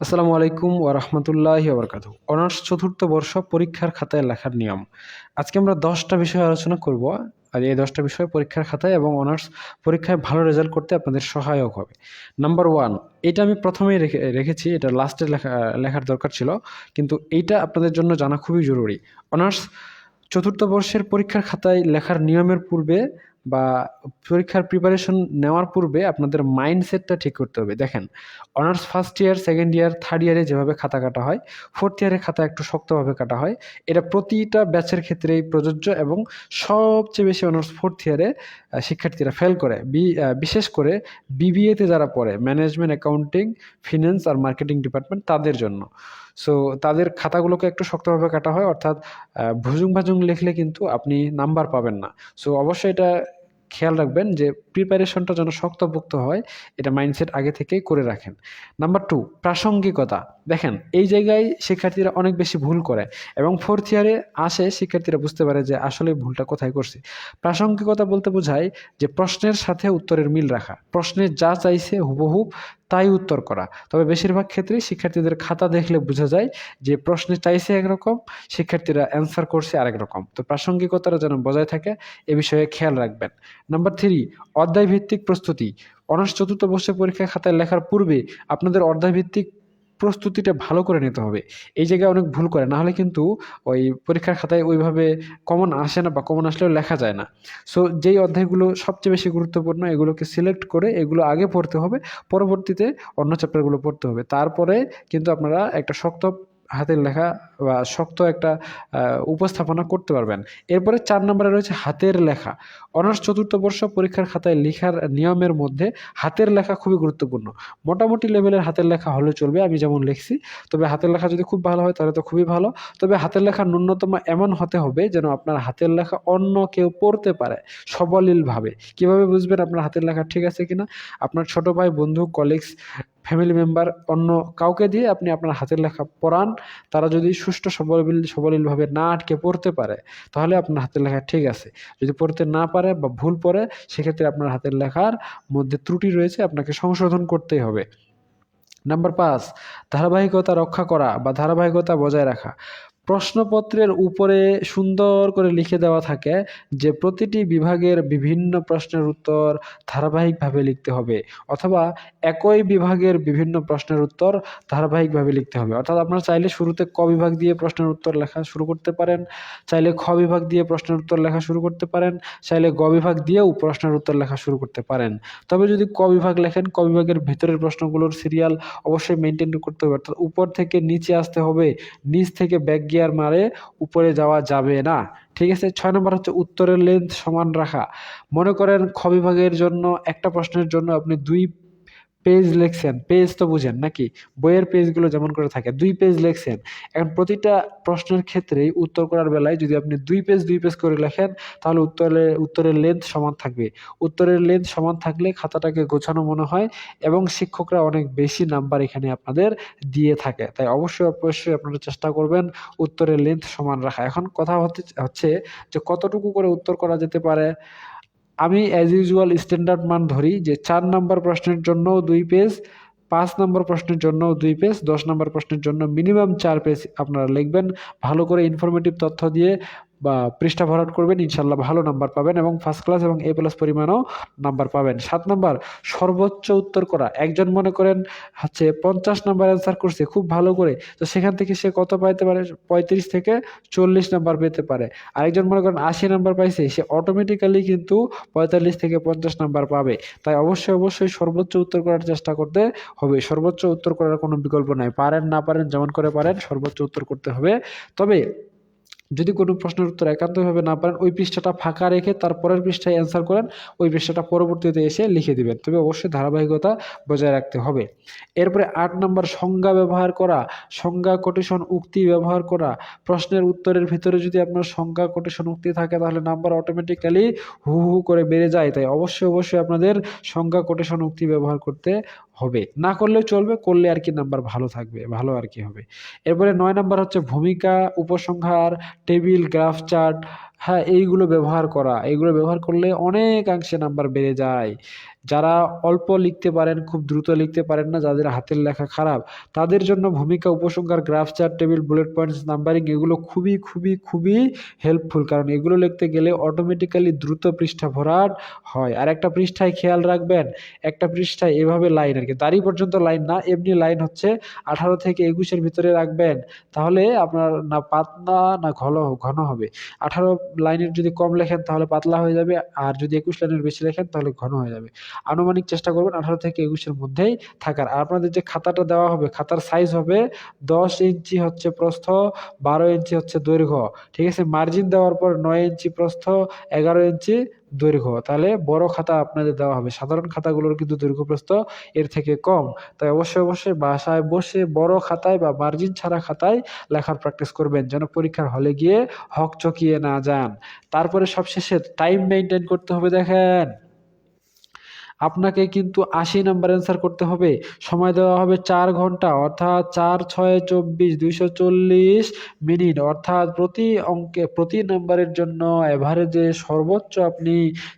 আসসালামু আলাইকুম ওয়া রাহমাতুল্লাহি ওয়া বারাকাতুহু। অনার্স চতুর্থ বর্ষ পরীক্ষার খাতায় লেখার নিয়ম। আজকে আমরা দশটা বিষয় আলোচনা করব, আর এই দশটা বিষয় পরীক্ষার খাতায় এবং অনার্স পরীক্ষায় ভালো রেজাল্ট করতে আপনাদের সহায়ক হবে। নাম্বার ওয়ান, এটা আমি প্রথমেই রেখে, রেখেছি, এটা লাস্টে লেখা, লেখার দরকার ছিল, কিন্তু এইটা আপনাদের জন্য জানা খুবই জরুরি। অনার্স চতুর্থ বর্ষের পরীক্ষার খাতায় লেখার নিয়মের পূর্বে বা পরীক্ষার প্রিপারেশন নেওয়ার পূর্বে আপনাদের মাইন্ডসেটটা ঠিক করতে হবে। দেখেন honours first year second year third ইয়ারে যেভাবে খাতা কাটা হয় ফোর্থ ইয়ারে খাতা একটু শক্তভাবে কাটা হয়। এটা প্রতিটা ব্যাচের ক্ষেত্রেই প্রযোজ্য এবং সবচেয়ে বেশি অনার্স ফোর্থ ইয়ারে শিক্ষার্থীরা ফেল করে। বিশেষ করে বিবিএতে যারা পড়ে ম্যানেজমেন্ট অ্যাকাউন্টিং ফিনান্স আর মার্কেটিং ডিপার্টমেন্ট তাদের জন্য। সো তাদের খাতাগুলোকে একটু শক্তভাবে কাটা হয়, অর্থাৎ ভুজুং ভাজুং লিখলে কিন্তু আপনি নাম্বার পাবেন না। সো অবশ্যই এটা খেয়াল রাখবেন যে প্রিপারেশনটা যেন শক্তপোক্ত হয়, এটা মাইন্ডসেট আগে থেকেই করে রাখেন। নাম্বার টু প্রাসঙ্গিকতা। দেখেন, এই জায়গায় শিক্ষার্থীরা অনেক বেশি ভুল করে এবং ফোর্থ ইয়ারে আসে শিক্ষার্থীরা বুঝতে পারে যে আসলে ভুলটা কোথায় করছে। প্রাসঙ্গিকতা বলতে বোঝায় যে প্রশ্নের সাথে উত্তরের মিল রাখা। প্রশ্নের যা চাইছে হুবহুব তাই উত্তর করা। তবে বেশিরভাগ ক্ষেত্রেই শিক্ষার্থীদের খাতা দেখলে বোঝা যায় যে প্রশ্ন চাইছে একরকম, শিক্ষার্থীরা অ্যান্সার করছে আরেক রকম। তো প্রাসঙ্গিকতাটা যেন বজায় থাকে, এ বিষয়ে খেয়াল রাখবেন। নাম্বার থ্রি অধ্যায় ভিত্তিক প্রস্তুতি। অনার্স চতুর্থ বর্ষের পরীক্ষা খাতায় লেখার পূর্বে আপনাদের অধ্যায় ভিত্তিক প্রস্তুতিটা ভালো করে নিতে হবে। এই জায়গায় অনেক ভুল করে না হলে কিন্তু ওই পরীক্ষার খাতায় ওইভাবে কমন আসে না বা কমন আসলেও লেখা যায় না। সো যেই অধ্যায়গুলো সবচেয়ে বেশি গুরুত্বপূর্ণ, এগুলোকে সিলেক্ট করে এগুলো আগে পড়তে হবে, পরবর্তীতে অন্য চ্যাপ্টারগুলো পড়তে হবে। তারপরে কিন্তু আপনারা একটা শক্ত হাতের লেখা বা শক্ত একটা উপস্থাপনা করতে পারবেন। এরপরে চার নম্বরে রয়েছে হাতের লেখা। অনার্স চতুর্থ বর্ষ পরীক্ষার খাতায় লেখার নিয়মের মধ্যে হাতের লেখা খুবই গুরুত্বপূর্ণ। মোটামুটি লেভেলের হাতের লেখা হলে চলবে, আমি যেমন লিখছি। তবে হাতের লেখা যদি খুব ভালো হয়, তাহলে তো খুবই ভালো। তবে হাতের লেখা ন্যূনতম এমন হতে হবে যেন আপনার হাতের লেখা অন্য কেউ পড়তে পারে সবলীলভাবে। কীভাবে বুঝবেন আপনার হাতের লেখা ঠিক আছে কিনা? আপনার ছোট ভাই, বন্ধু কলিগস ফ্যামিলি মেম্বার অন্য কাউকে দিয়ে আপনি আপনার হাতের লেখা পড়ান, তারা যদি সুষ্ঠু সবলীল সবলীলভাবে না আটকে পড়তে পারে, তাহলে আপনার হাতের লেখা ঠিক আছে। যদি পড়তে না পারে বা ভুল পড়ে, সেক্ষেত্রে আপনার হাতের লেখার মধ্যে ত্রুটি রয়েছে, আপনাকে সংশোধন করতেই হবে। নাম্বার পাঁচ, ধারাবাহিকতা রক্ষা করা বা ধারাবাহিকতা বজায় রাখা। প্রশ্নপত্রের উপরে সুন্দর করে লিখে দেওয়া থাকে যে প্রতিটি বিভাগের বিভিন্ন প্রশ্নের উত্তর ধারাবাহিকভাবে লিখতে হবে অথবা একই বিভাগের বিভিন্ন প্রশ্নের উত্তর ধারাবাহিকভাবে লিখতে হবে। অর্থাৎ আপনারা চাইলে শুরুতে ক বিভাগ দিয়ে প্রশ্নের উত্তর লেখা শুরু করতে পারেন, চাইলে খ বিভাগ দিয়ে প্রশ্নের উত্তর লেখা শুরু করতে পারেন, চাইলে গ বিভাগ দিয়েও প্রশ্নের উত্তর লেখা শুরু করতে পারেন। তবে যদি ক বিভাগ লেখেন, ক বিভাগের ভেতরের প্রশ্নগুলোর সিরিয়াল অবশ্যই মেনটেন করতে হবে। অর্থাৎ উপর থেকে নিচে আসতে হবে, নিচ থেকে ব্যাক গিয়ার মারে উপরে যাওয়া যাবে না। ঠিক আছে? ছয় নম্বর হচ্ছে উত্তরের লেন্থ সমান রাখা। মনে করেন খ বিভাগের জন্য একটা প্রশ্নের জন্য আপনি দুই পেজ লিখছেন পেজ তো বুঝেন নাকি? বইয়ের পেজগুলো যেমন করে থাকে, দুই পেজ লিখছেন। এখন প্রতিটা প্রশ্নের ক্ষেত্রেই উত্তর করার বেলায় যদি আপনি দুই পেজ দুই পেজ করে লেখেন, তাহলে উত্তরের উত্তরের লেন্থ সমান থাকবে। উত্তরের লেন্থ সমান থাকলে খাতাটাকে গোছানো মনে হয় এবং শিক্ষকরা অনেক বেশি নাম্বার এখানে আপনাদের দিয়ে থাকে। তাই অবশ্যই অবশ্যই আপনারা চেষ্টা করবেন উত্তরের লেন্থ সমান রাখা। এখন কথা হচ্ছে যে কতটুকু করে উত্তর করা যেতে পারে? আমি অ্যাজ ইউজুয়াল স্ট্যান্ডার্ড মান ধরি যে চার নম্বর প্রশ্নের জন্য দুই পেজ পাঁচ নম্বর প্রশ্নের জন্য দুই পেজ দশ নম্বর প্রশ্নের জন্য মিনিমাম চার পেজ আপনারা লিখবেন। ভালো করে ইনফরমেটিভ তথ্য দিয়ে বা পৃষ্ঠা ভরাট করবেন, ইনশাল্লাহ ভালো নাম্বার পাবেন এবং ফার্স্ট ক্লাস এবং এ প্লাস পরিমাণও নাম্বার পাবেন। সাত নাম্বার সর্বোচ্চ উত্তর করা। একজন মনে করেন হচ্ছে পঞ্চাশ নাম্বার অ্যান্সার করছে, খুব ভালো করে। তো সেখান থেকে সে কত পাইতে পারে? পঁয়ত্রিশ থেকে চল্লিশ নাম্বার পেতে পারে। আরেকজন মনে করেন আশি নাম্বার পাইছে, সে অটোমেটিক্যালি কিন্তু পঁয়তাল্লিশ থেকে পঞ্চাশ নাম্বার পাবে। তাই অবশ্যই অবশ্যই সর্বোচ্চ উত্তর করার চেষ্টা করতে হবে। সর্বোচ্চ উত্তর করার কোনো বিকল্প নাই। পারেন, না পারেন, যেমন করে পারেন, সর্বোচ্চ উত্তর করতে হবে। তবে যদি কোনো প্রশ্নের উত্তর একান্তভাবে না পারেন, ওই পৃষ্ঠাটা ফাঁকা রেখে তার পরের পৃষ্ঠায় অ্যান্সার করেন, ওই পৃষ্ঠাটা পরবর্তীতে এসে লিখে দিবেন। তবে অবশ্যই ধারাবাহিকতা বজায় রাখতে হবে। এরপরে আট নম্বর, সংজ্ঞা ব্যবহার করা, সংজ্ঞা কোটেশন উক্তি ব্যবহার করা। প্রশ্নের উত্তরের ভিতরে যদি আপনার সংজ্ঞা কোটেশন উক্তি থাকে, তাহলে নাম্বার অটোমেটিক্যালি হু হু করে বেড়ে যায়। তাই অবশ্যই অবশ্যই আপনাদের সংজ্ঞা কোটেশন উক্তি ব্যবহার করতে হবে। না করলেও চলবে, করলে আর কি নাম্বার ভালো থাকবে, ভালো আর কি হবে। এরপরে নয় নাম্বার হচ্ছে ভূমিকা, উপসংহার টেবিল গ্রাফ চার্ট হ্যাঁ এইগুলো ব্যবহার করা। এইগুলো ব্যবহার করলে অনেকাংশে নাম্বার বেড়ে যায়। যারা অল্প লিখতে পারেন, খুব দ্রুত লিখতে পারেন না, যাদের হাতের লেখা খারাপ, তাদের জন্য ভূমিকা, উপসংহার graph chart table bullet points numbering এগুলো খুবই খুবই খুবই হেল্পফুল কারণ এগুলো লিখতে গেলে অটোমেটিক্যালি দ্রুত পৃষ্ঠা ভরাট হয়। আর একটা পৃষ্ঠায় খেয়াল রাখবেন, একটা পৃষ্ঠায় এভাবে লাইন আর কি দাড়ি পর্যন্ত লাইন না, এমনি লাইন হচ্ছে আঠারো থেকে একুশের ভিতরে রাখবেন, তাহলে আপনার না পাতলা না ঘন ঘন হবে। আঠারো লাইনের যদি কম লেখেন তাহলে পাতলা হয়ে যাবে, আর যদি একুশ লাইনের বেশি লেখেন তাহলে ঘন হয়ে যাবে। আনুমানিক চেষ্টা করবেন আঠারো থেকে একুশের মধ্যেই থাকার। আর আপনাদের যে খাতাটা দেওয়া হবে, খাতার সাইজ হবে দশ ইঞ্চি হচ্ছে প্রস্থ, বারো ইঞ্চি হচ্ছে দৈর্ঘ্য। ঠিক আছে? মার্জিন দেওয়ার পর নয় ইঞ্চি প্রস্থ, এগারো ইঞ্চি দৈর্ঘ্য। তাহলে বড় খাতা আপনাদের দেওয়া হবে। সাধারণ খাতাগুলোর কিন্তু দৈর্ঘ্য প্রস্থ এর থেকে কম। তাই অবশ্যই অবশ্যই বাসায় বসে বড় খাতায় বা মার্জিন ছাড়া খাতায় লেখার প্র্যাকটিস করবেন। যেন পরীক্ষার হলে গিয়ে হক চকিয়ে না যান। তারপরে সবশেষে টাইম মেনটেন করতে হবে দেখেন। আপনাকে কিন্তু আশি নাম্বার অ্যান্সার করতে হবে। সময় দেওয়া হবে চার ঘণ্টা, অর্থাৎ চার ছয় চব্বিশ দুইশো চল্লিশ মিনিট। অর্থাৎ প্রতি অঙ্কে, প্রতি নাম্বারের জন্য এভারেজে সর্বোচ্চ আপনি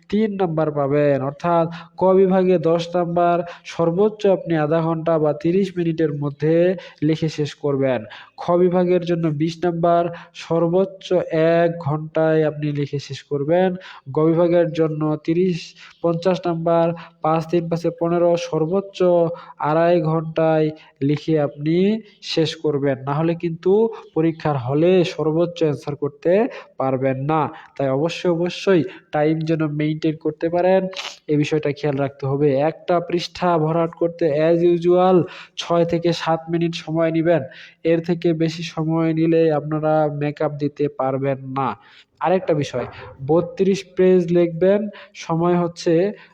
তিন নাম্বার পাবেন। অর্থাৎ ক বিভাগে দশ নাম্বার, সর্বোচ্চ আপনি আধা ঘণ্টা বা তিরিশ মিনিটের মধ্যে লিখে শেষ করবেন। খ বিভাগের জন্য বিশ নাম্বার, সর্বোচ্চ এক ঘন্টায় আপনি লিখে শেষ করবেন। গ বিভাগের জন্য তিরিশ, পঞ্চাশ নাম্বার পাঁচ তিন পাঁচে পনেরো সর্বোচ্চ আড়াই ঘন্টায় লিখে আপনি শেষ করবেন। না হলে কিন্তু পরীক্ষার হলে সর্বোচ্চ অ্যান্সার করতে পারবেন না। তাই অবশ্যই অবশ্যই টাইম যেন মেনটেন করতে পারেন এই বিষয়টা খেয়াল রাখতে হবে। একটা পৃষ্ঠা ভরাট করতে অ্যাজ ইউজুয়াল ছয় থেকে সাত মিনিট সময় নেবেন। এর থেকে বেশি সময় নিলে আপনারা মেকআপ দিতে পারবেন না। আরেকটা বিষয়, বত্রিশ পেজ লিখবেন, সময় হচ্ছে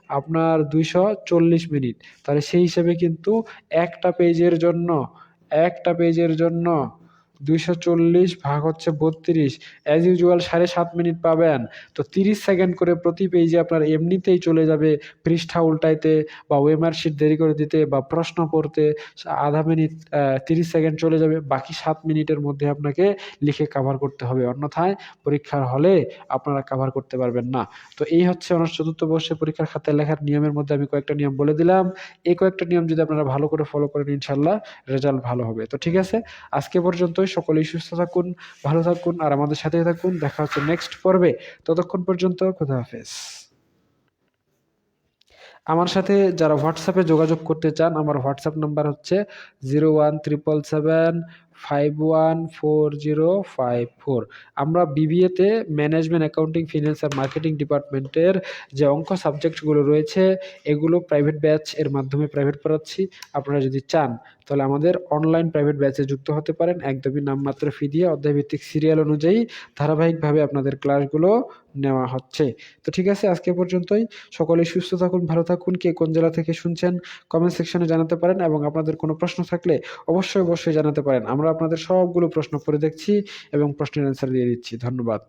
আপনার দুইশো চল্লিশ মিনিট। তাহলে সেই হিসেবে কিন্তু একটা পেজের জন্য, একটা পেজের জন্য দুইশো চল্লিশ ভাগ হচ্ছে বত্রিশ। অ্যাজ ইউজুয়াল সাড়ে সাত মিনিট পাবেন। তো তিরিশ সেকেন্ড করে প্রতি পেজে আপনার এমনিতেই চলে যাবে পৃষ্ঠা উল্টাইতে বা ওয়েমার শিট দেরি করে দিতে বা প্রশ্ন পড়তে। আধা মিনিট তিরিশ সেকেন্ড চলে যাবে। বাকি সাত মিনিটের মধ্যে আপনাকে লিখে কাভার করতে হবে। অন্যথায় পরীক্ষার হলে আপনারা কাভার করতে পারবেন না। তো এই হচ্ছে অনার্স চতুর্থ বর্ষে পরীক্ষার খাতায় লেখার নিয়মের মধ্যে আমি কয়েকটা নিয়ম বলে দিলাম। এই কয়েকটা নিয়ম যদি আপনারা ভালো করে ফলো করেন ইনশাল্লাহ রেজাল্ট ভালো হবে। তো ঠিক আছে? আজকে পর্যন্তই। সকলেই সুস্থ থাকুন, ভালো থাকুন, আর আমাদের সাথে থাকুন। দেখা হচ্ছে নেক্সট পর্বে। ততক্ষণ পর্যন্ত খোদা হাফেজ। আমার সাথে যারা হোয়াটসঅ্যাপে যোগাযোগ করতে চান, আমার হোয়াটসঅ্যাপ নাম্বার হচ্ছে zero one triple seven five one four zero five four আমরা বিবিএতে ম্যানেজমেন্ট অ্যাকাউন্টিং ফিনান্স আর মার্কেটিং ডিপার্টমেন্টের যে অঙ্ক সাবজেক্টগুলো রয়েছে, এগুলো প্রাইভেট ব্যাচ এর মাধ্যমে প্রাইভেট পড়াচ্ছি। আপনারা যদি চান তাহলে আমাদের অনলাইন প্রাইভেট ব্যাচে যুক্ত হতে পারেন। একদমই নামমাত্র ফি দিয়ে অধ্যায়ভিত্তিক সিরিয়াল অনুযায়ী ধারাবাহিকভাবে আপনাদের ক্লাসগুলো নেওয়া হচ্ছে। তো ঠিক আছে, আজকে পর্যন্তই। সকলেই সুস্থ থাকুন, ভালো থাকুন। কে কোন জেলা থেকে শুনছেন কমেন্ট সেকশনে জানাতে পারেন এবং আপনাদের কোনো প্রশ্ন থাকলে অবশ্যই অবশ্যই জানাতে পারেন। আমরা আপনাদের সবগুলো প্রশ্ন পড়ে দেখছি এবং প্রশ্নের অ্যান্সার দিয়ে দিচ্ছি। ধন্যবাদ।